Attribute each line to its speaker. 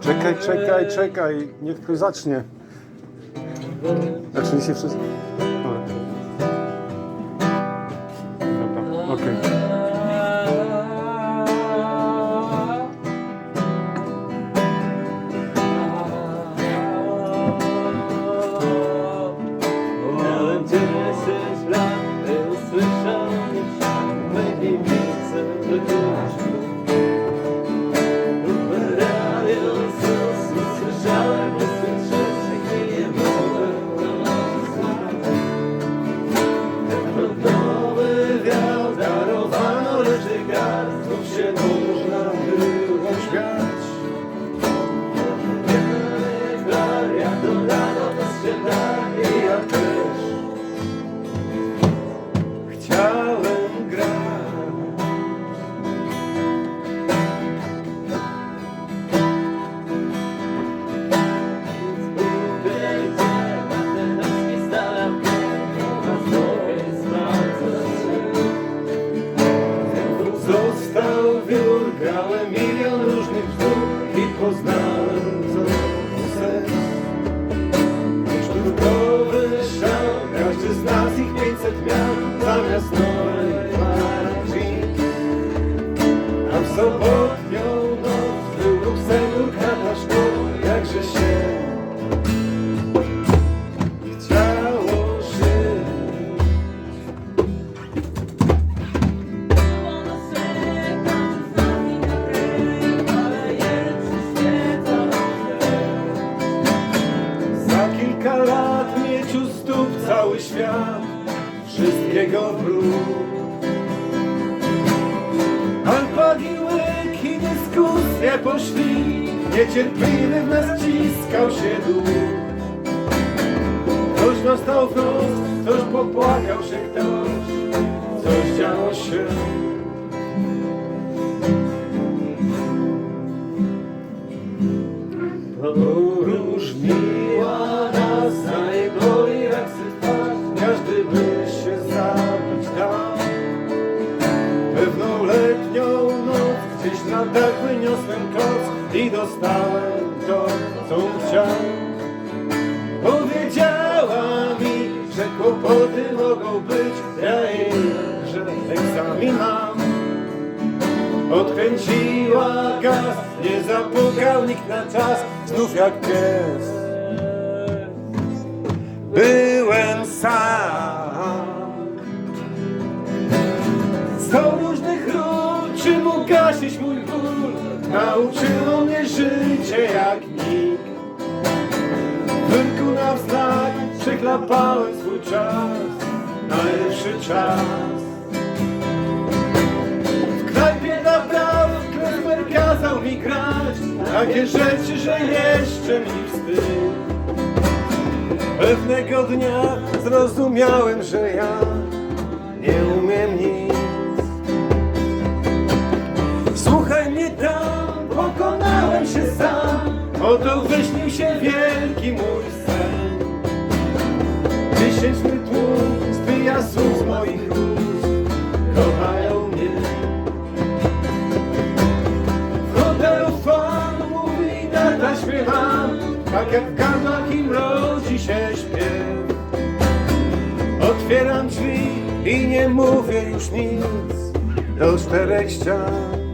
Speaker 1: Czekaj, czekaj, czekaj. Niech ktoś zacznie. Zacznie się wszystko. Dobra. Dobra, okej.
Speaker 2: Miałem 10 lat, Został wiór, kilka lat mieć u stóp cały świat, wszystkiego brud. Alpagiły i dyskusje poszli, niecierpliwy w nas ciskał się duch. Ktoś dostał wprost, ktoś popłakał się ktoś, coś działo się. Na dach wyniosłem koc i dostałem to, co chciał. Powiedziała mi, że kłopoty mogą być, ja jej, że egzamin mam. Odkręciła gaz, nie zapukał nikt na czas, znów jak pies. Byłem sam. Nauczyło mnie życie jak nikt. Rynku na wznak przeklapałem swój czas, najlepszy czas. W knajpie dla praw Klezmer kazał mi grać Takie rzeczy, że jeszcze mi wstyd Pewnego dnia zrozumiałem, że ja nie umiem nic Oto wyśnił się wielki mój sen. Tysięczny tłum zbija słów z moich ust. Kochają mnie. W hotelu fan mówi na taśmie mam Tak jak w gardłach im rodzi się śpiew. Otwieram drzwi i nie mówię już nic. Do czterech ścian